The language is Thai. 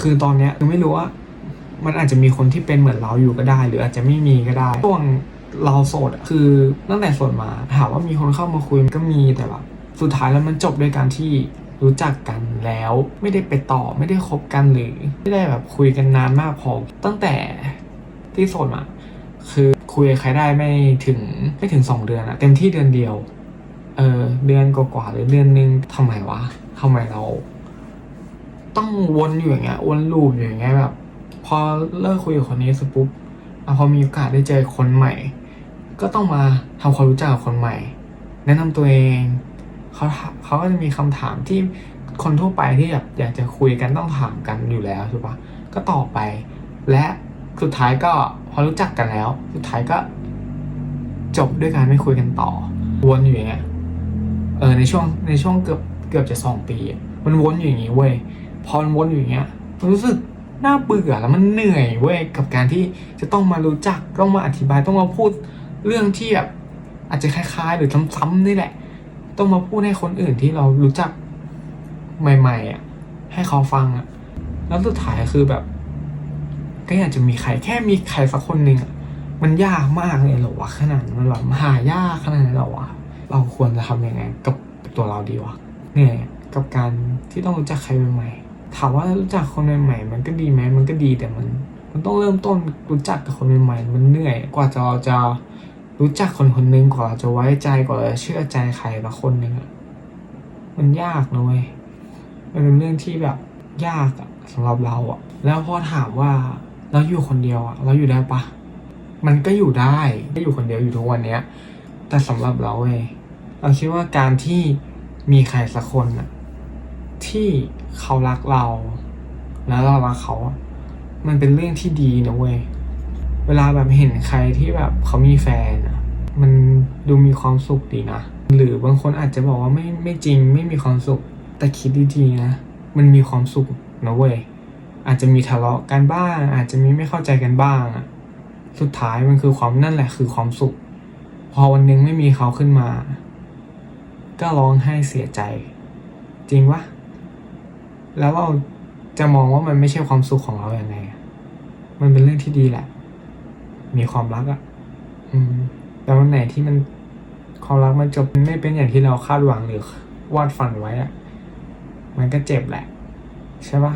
คือตอนเนี้ยคือไม่รู้ว่า มันอาจจะมีคนที่เป็นเหมือนเราอยู่ก็ได้ หรืออาจจะไม่มีก็ได้ช่วงเราโสดคือตั้งแต่โสดมาถามว่ามีคนเข้ามาคุยมันก็มีแต่แบบสุดท้ายแล้วมันจบด้วยการที่รู้จักกันแล้วไม่ได้ไปต่อไม่ได้คบกันหรือไม่ได้แบบคุยกันนานมากพอตั้งแต่ที่โสดมาคือคุยใครได้ไม่ถึงไม่ถึงสองเดือนอะเต็มที่เดือนเดียวเออเดือนกว่าๆหรือเดือนนึงทำไมวะทำไมเรา ต้องวนอยู่อย่างเงี้ยวนลูปอยู่อย่างเงี้ยแบบพอเลิกคุยกับคนนี้เสร็จปุ๊บพอมีโอกาสได้เจอคนใหม่ ก็ต้องมาทำความรู้จักกับคนใหม่ แนะนำตัวเองเขาเขาก็จะมีคำถามที่คนทั่วไปที่แบบอยากจะคุยกันต้องถามกันอยู่แล้วใช่ปะก็ตอบไป และสุดท้ายก็พอรู้จักกันแล้ว สุดท้ายก็ จบด้วยการไม่คุยกันต่อ วนอยู่อย่างเงี้ยเออในช่วงในช่วงเกือบเกือบจะสองปี มันวนอยู่อย่างงี้เว้ย พอนวนอยู่อย่างเงี้ยมันรู้สึกน่าเบื่อแล้วมันเหนื่อยเว้ยกับการที่จะต้องมารู้จักต้องมาอธิบายต้องมาพูดเรื่องที่แบบอาจจะคล้ายๆ หรือซ้ำๆนี่แหละ ต้องมาพูดให้คนอื่นที่เรารู้จักใหม่ๆอะให้เขาฟังอะแล้วสุดท้ายคือแบบ ก็อยากจะมีใครแค่มีใครสักคนหนึ่งอะมันยากมากเลยเหรอวะขนาดนั้นมันแบบหายากขนาดนั้นหรอวะเราควรจะทำยังไง กับตัวเราดีวะเนี่ยกับการที่ต้องรู้จักใครใหม่ๆ ถามว่ารู้จักคนใหม่ๆมันก็ดีไหมมันก็ดีแต่มัน มันต้องเริ่มต้นรู้จักกับคนใหม่ๆมันเหนื่อย กว่าจะเราจะรู้จักคนคนหนึงกว่าจะไว้ใจกว่าจะเชื่อใจใครละคนหนึ่งอะมันยากนะเว้ยมันเป็นเรื่องที่แบบยากอะสำหรับเราอะแล้วพอถามว่าเราอยู่คนเดียวอะเราอยู่ได้ปะมันก็อยู่ได้ก็อยู่คนเดียวอยู่ทุกวันเนี้ย แต่สำหรับเราเว้ยเราคิดว่าการที่มีใครสักคนอะ ที่เขารักเรา แล้วเรารักเขา มันเป็นเรื่องที่ดีนะเว้ย เวลาแบบเห็นใครที่แบบเขามีแฟนอะมันดูมีความสุขดีนะ หรือบางคนอาจจะบอกว่าไม่ไม่จริงไม่มีความสุข แต่คิดดีๆนะ มันมีความสุขนะเว้ย อาจจะมีทะเลาะกันบ้าง อาจจะมีไม่เข้าใจกันบ้างอะสุดท้ายมันคือความนั่นแหละคือความสุข พอวันหนึงไม่มีเขาขึ้นมา ก็ร้องไห้เสียใจ จริงวะ แล้วเราจะมองว่ามันไม่ใช่ความสุขของเราอย่างไง มันเป็นเรื่องที่ดีแหละ มีความรักอะอืม แต่วันไหนที่มันความรักมันจบไม่เป็นอย่างที่เราคาดหวังหรือวาดฝันไว้อะมันก็เจ็บแหละ ใช่ปะ